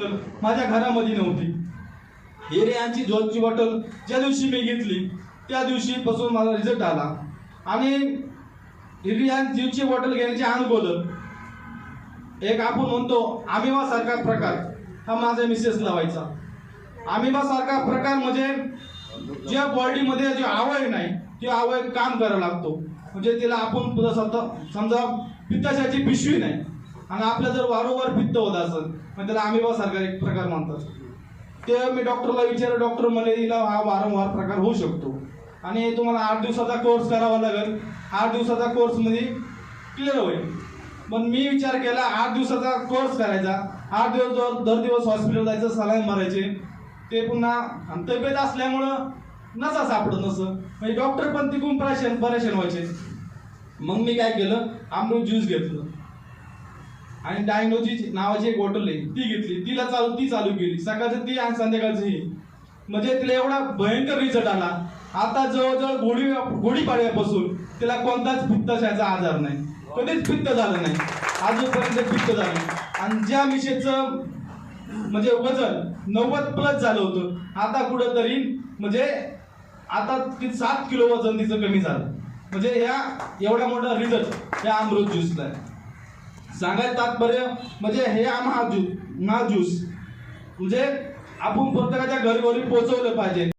Bottle माझ्या घरामध्ये नव्हती. हिरे जॉनची बॉटल ज्या दिवशी मी घेतली त्या दिवशी पासून माझा रिझल्ट आला. आणि हिरियान जीवची बॉटल घेण्याचे अनुभव एक आपण म्हणतो आमिवा सारखा प्रकार हा माझ्या मिसेस लावायचा. आमिवा सारखा प्रकार म्हणजे ज्या बॉडीमध्ये जे आवय नाही ते आवय काम करायला लागतो. म्हणजे तिला आपण समजा पित्ताशाची पिशवी नाही. आणि आपलं जर वारंवार पित्त होत असेल मग त्याला आमिवा सारखा एक प्रकार म्हणतात ते मी डॉक्टरला विचारलं डॉक्टर मलेरियाला हा वारंवार प्रकार होऊ शकतो. आणि तुम्हाला आठ दिवसाचा कोर्स करावा लागेल. आठ दिवसाचा कोर्समध्ये क्लिअर होईल. पण मी विचार केला आठ दिवसाचा कोर्स करायचा. आठ दिवस दर दर दिवस हॉस्पिटल जायचं सलाईन मारायचे ते पुन्हा आणि तब्येत असल्यामुळं नसा सापडत नसं. म्हणजे डॉक्टर पण तिकून परेशान परेशान व्हायचे. मग मी काय केलं अमृत ज्यूस घेतलं. आणि डायनोजी नावाची एक बॉटल आहे ती घेतली. तिला चालू ती चालू केली. सकाळचं ती आणि संध्याकाळचं ही. म्हणजे तिला एवढा भयंकर रिझल्ट आला. आता जवळजवळ गोडी गोडीपाड्यापासून तिला कोणताच पित्तशाचा आजार नाही. कधीच पित्त झालं नाही. आजपर्यंत पित्त झालं आणि ज्या मिशेचं म्हणजे वजन नव्वद प्लस झालं होतं आता कुठंतरी म्हणजे आता ती सात किलो वजन तिचं कमी झालं. म्हणजे ह्या एवढा मोठा रिझल्ट या अमृत ज्यूसला आहे सांगायचं तात्पर्य म्हणजे हे आम हा ज्यूस हा ज्यूस म्हणजे आपण प्रत्येकाच्या घरोघरी पोचवलं पाहिजे.